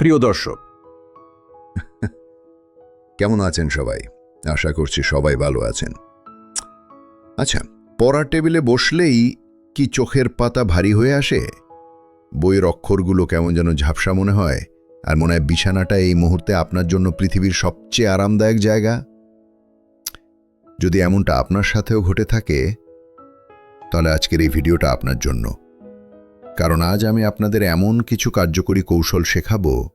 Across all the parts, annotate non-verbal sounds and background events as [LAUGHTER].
প্রিয় দর্শক, কেমন আছেন সবাই? আশা করছি সবাই ভালো আছেন। আচ্ছা পড়ার টেবিলে বসলেই কি চোখের পাতা ভারী হয়ে আসে? বইয়ের অক্ষরগুলো কেমন যেন ঝাপসা মনে হয়, আর মনে হয় বিছানাটা এই মুহূর্তে আপনার জন্য পৃথিবীর সবচেয়ে আরামদায়ক জায়গা। যদি এমনটা আপনার সাথেও ঘটে থাকে, তাহলে আজকের এই ভিডিওটা আপনার জন্য। কারণ আজ আমি আপনাদের এমন কিছু কার্যকরী কৌশল শেখাবো,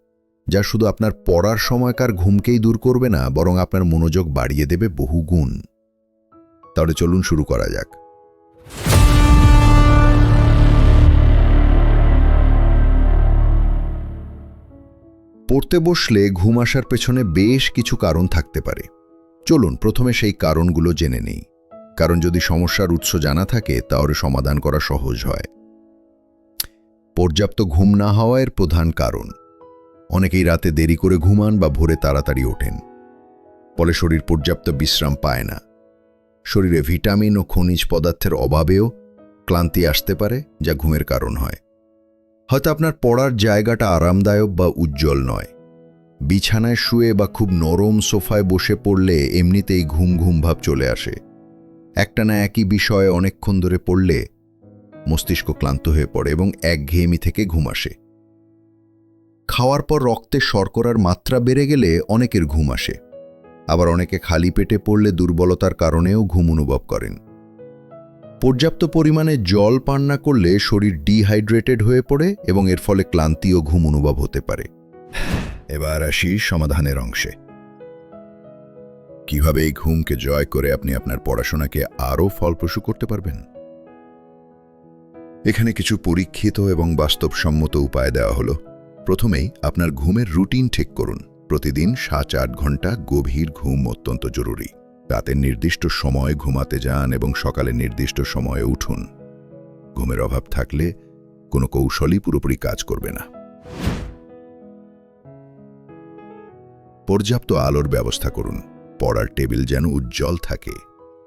যা শুধু আপনার পড়ার সময়কার ঘুমকেই দূর করবে না, বরং আপনার মনোযোগ বাড়িয়ে দেবে বহু গুণ। তাহলে চলুন শুরু করা যাক। পড়তে বসলে ঘুম আসার পেছনে বেশ কিছু কারণ থাকতে পারে। চলুন, প্রথমে সেই কারণগুলো জেনে নেই। কারণ যদি সমস্যার উৎস জানা থাকে, তাহলে সমাধান করা সহজ হয়। পর্যাপ্ত ঘুম না হওয়ার প্রধান কারণ। অনেকেই রাতে দেরি করে ঘুমান বা ভোরে তাড়াতাড়ি ওঠেন। ফলে শরীর পর্যাপ্ত বিশ্রাম পায় না। শরীরে ভিটামিন ও খনিজ পদার্থের অভাবেও ক্লান্তি আসতে পারে, যা ঘুমের কারণ হয়। হয়তো আপনার পড়ার জায়গাটা আরামদায়ক বা উজ্জ্বল নয়। বিছানায় শুয়ে বা খুব নরম সোফায় বসে পড়লে এমনিতেই ঘুম ঘুম ভাব চলে আসে। একটানা একই বিষয়ে অনেকক্ষণ ধরে পড়লে মস্তিষ্ক ক্লান্ত হয়ে পড়ে এবং একঘেয়েমি থেকে ঘুম আসে। খাওয়ার পর রক্তে শর্করার মাত্রা বেড়ে গেলে অনেকের ঘুম আসে। আবার অনেকে খালি পেটে পড়লে দুর্বলতার কারণেও ঘুম অনুভব করেন। পর্যাপ্ত পরিমাণে জল পান না করলে শরীর ডিহাইড্রেটেড হয়ে পড়ে এবং এর ফলে ক্লান্তি ও ঘুম অনুভব হতে পারে। এবার আসি সমাধানের অংশে। কীভাবে এই ঘুমকে জয় করে আপনি আপনার পড়াশোনাকে আরও ফলপ্রসূ করতে পারবেন? এখানে কিছু পরীক্ষিত এবং বাস্তবসম্মত উপায় দেওয়া হলো। প্রথমেই আপনার ঘুমের রুটিন ঠিক করুন। প্রতিদিন সাত আট ঘণ্টা গভীর ঘুম অত্যন্ত জরুরি। রাতের নির্দিষ্ট সময় ঘুমাতে যান এবং সকালে নির্দিষ্ট সময়ে উঠুন। ঘুমের অভাব থাকলে কোনো কৌশলই পুরোপুরি কাজ করবে না। পর্যাপ্ত আলোর ব্যবস্থা করুন। পড়ার টেবিল যেন উজ্জ্বল থাকে।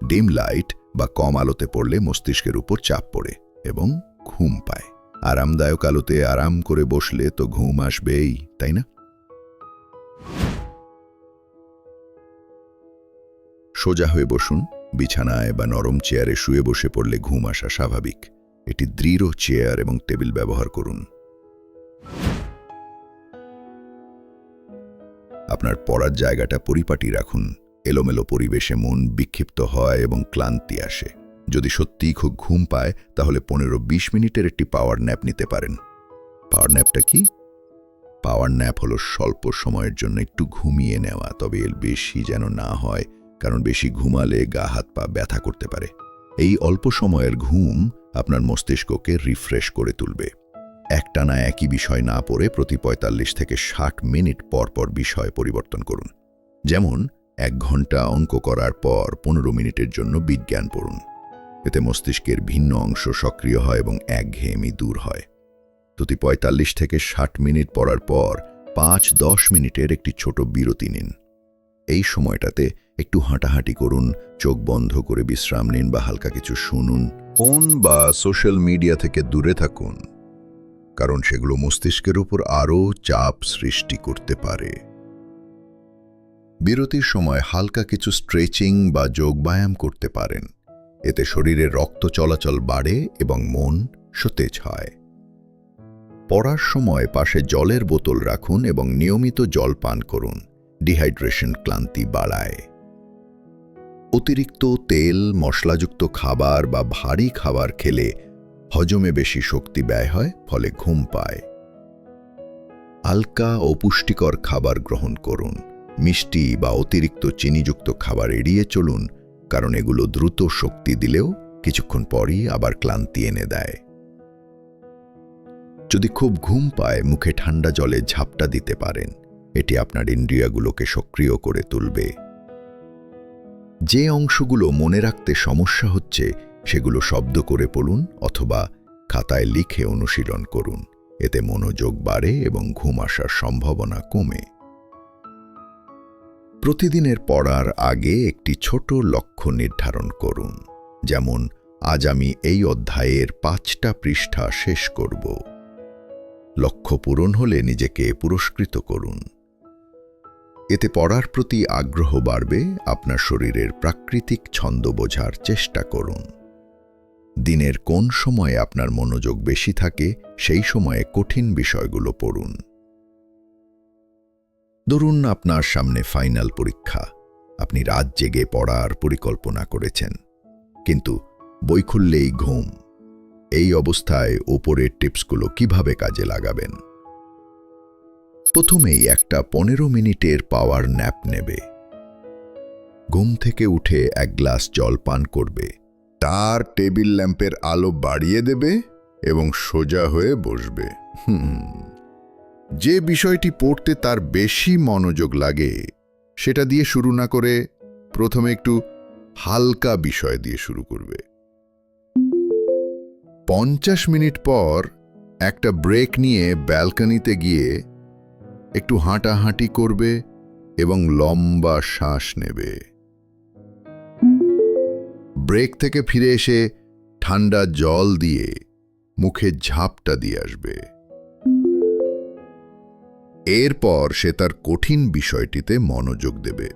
ডিম লাইট বা কম আলোতে পড়লে মস্তিষ্কের উপর চাপ পড়ে এবং ঘুম পায়। আরামদায়ক আলোতে আরাম করে বসলে তো ঘুম আসবেই, তাই না? সোজা হয়ে বসুন, বিছানায় বা নরম চেয়ারে শুয়ে বসে পড়লে ঘুম আসা স্বাভাবিক। এটি দৃঢ় চেয়ার এবং টেবিল ব্যবহার করুন। আপনার পড়ার জায়গাটা পরিপাটি রাখুন। এলোমেলো পরিবেশে মন বিক্ষিপ্ত হয় এবং ক্লান্তি আসে। যদি সত্যিই খুব ঘুম পায়, তাহলে পনেরো বিশ মিনিটের একটি পাওয়ার ন্যাপ নিতে পারেন। পাওয়ার ন্যাপটা কি? পাওয়ার ন্যাপ হলো স্বল্প সময়ের জন্য একটু ঘুমিয়ে নেওয়া, তবে এর বেশি যেন না হয়, কারণ বেশি ঘুমালে গা, হাত, পা ব্যথা করতে পারে। এই অল্প সময়ের ঘুম আপনার মস্তিষ্ককে রিফ্রেশ করে তুলবে। একটানা একই বিষয় না পড়ে প্রতি পঁয়তাল্লিশ থেকে ষাট মিনিট পর পর বিষয় পরিবর্তন করুন। যেমন, এক ঘণ্টা অঙ্ক করার পর পনেরো মিনিটের জন্য বিজ্ঞান পড়ুন। এতে মস্তিষ্কের ভিন্ন অংশ সক্রিয় হয় এবং একঘেয়েমি দূর হয়। প্রতি পঁয়তাল্লিশ থেকে ষাট মিনিট পড়ার পর পাঁচ দশ মিনিটের একটি ছোট বিরতি নিন। এই সময়টাতে একটু হাঁটাহাঁটি করুন, চোখ বন্ধ করে বিশ্রাম নিন বা হালকা কিছু শুনুন, ফোন বা সোশ্যাল মিডিয়া থেকে দূরে থাকুন, কারণ সেগুলো মস্তিষ্কের উপর আরও চাপ সৃষ্টি করতে পারে। বিরতির সময় হালকা কিছু স্ট্রেচিং বা যোগব্যায়াম করতে পারেন। এতে শরীরে রক্ত চলাচল বাড়ে এবং মন সতেজ হয়। পড়ার সময় পাশে জলের বোতল রাখুন এবং নিয়মিত জল পান করুন। ডিহাইড্রেশন ক্লান্তি বাড়ায়। অতিরিক্ত তেল, মশলাযুক্ত খাবার বা ভারী খাবার খেলে হজমে বেশি শক্তি ব্যয় হয়, ফলে ঘুম পায়। আলকা ও পুষ্টিকর খাবার গ্রহণ করুন। মিষ্টি বা অতিরিক্ত চিনিযুক্ত খাবার এড়িয়ে চলুন। কারণ এগুলো দ্রুত শক্তি দিলেও কিছুক্ষণ পরই আবার ক্লান্তি এনে দেয়। যদি খুব ঘুম পায়, মুখে ঠান্ডা জলে ঝাপটা দিতে পারেন। এটি আপনার ইন্দ্রিয়াগুলোকে সক্রিয় করে তুলবে। যে অংশগুলো মনে রাখতে সমস্যা হচ্ছে, সেগুলো শব্দ করে পড়ুন অথবা খাতায় লিখে অনুশীলন করুন। এতে মনোযোগ বাড়ে এবং ঘুম আসার সম্ভাবনা কমে। প্রতিদিনের পড়ার আগে একটি ছোট লক্ষ্য নির্ধারণ করুন। যেমন, আজ আমি এই অধ্যায়ের পাঁচটা পৃষ্ঠা শেষ করব। লক্ষ্য পূরণ হলে নিজেকে পুরস্কৃত করুন। এতে পড়ার প্রতি আগ্রহ বাড়বে, আপনার শরীরের প্রাকৃতিক ছন্দ বোঝার চেষ্টা করুন। দিনের কোন সময়ে আপনার মনোযোগ বেশি থাকে, সেই সময়ে কঠিন বিষয়গুলো পড়ুন। ধরুন আপনার সামনে ফাইনাল পরীক্ষা। আপনি রাত জেগে পড়ার পরিকল্পনা করেছেন, কিন্তু বই খুললেই ঘুম। এই অবস্থায় ওপরের টিপসগুলো কীভাবে কাজে লাগাবেন? প্রথমেই একটা পনেরো মিনিটের পাওয়ার ন্যাপ নেবে। ঘুম থেকে উঠে এক গ্লাস জল পান করবে। তার টেবিল ল্যাম্পের আলো বাড়িয়ে দেবে এবং সোজা হয়ে বসবে। হুম যে বিষয়টি পড়তে তার বেশি মনোযোগ লাগে, সেটা দিয়ে শুরু না করে প্রথমে একটু হালকা বিষয় দিয়ে শুরু করবে। পঞ্চাশ মিনিট পর একটা ব্রেক নিয়ে ব্যালকনিতে গিয়ে একটু হাঁটাহাঁটি করবে এবং লম্বা শ্বাস নেবে। ব্রেক থেকে ফিরে এসে ঠান্ডা জল দিয়ে মুখে ঝাপটা দিয়ে আসবে। এরপর সে তার কঠিন বিষয়টিতে মনোযোগ দেবে।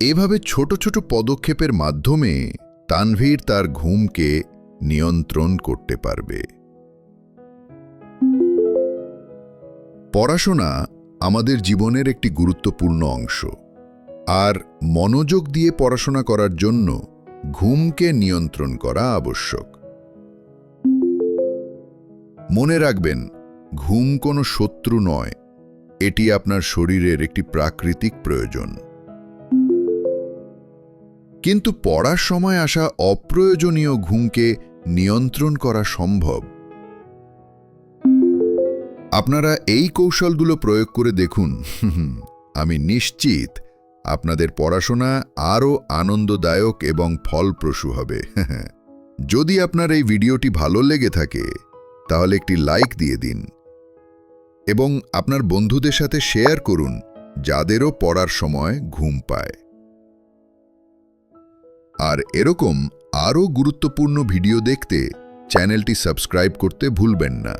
এভাবে ছোট ছোট পদক্ষেপের মাধ্যমে তানভীর তার ঘুমকে নিয়ন্ত্রণ করতে পারবে। পড়াশোনা আমাদের জীবনের একটি গুরুত্বপূর্ণ অংশ। আর মনোযোগ দিয়ে পড়াশোনা করার জন্য ঘুমকে নিয়ন্ত্রণ করা আবশ্যক। মনে রাখবেন ঘুম কোনো শত্রু নয়। এটি আপনার শরীরের একটি প্রাকৃতিক প্রয়োজন। কিন্তু পড়ার সময় আসা অপ্রয়োজনীয় ঘুমকে নিয়ন্ত্রণ করা সম্ভব। আপনারা এই কৌশলগুলো প্রয়োগ করে দেখুন। [LAUGHS] আমি নিশ্চিত আপনাদের পড়াশোনা আরও আনন্দদায়ক এবং ফলপ্রসূ হবে। [LAUGHS] যদি আপনার এই ভিডিওটি ভালো লেগে থাকে, তাহলে একটি লাইক দিয়ে দিন। এবং আপনার বন্ধুদের সাথে শেয়ার করুন, যাদেরও পড়ার সময় ঘুম পায়। আর এরকম আরও গুরুত্বপূর্ণ ভিডিও দেখতে চ্যানেলটি সাবস্ক্রাইব করতে ভুলবেন না।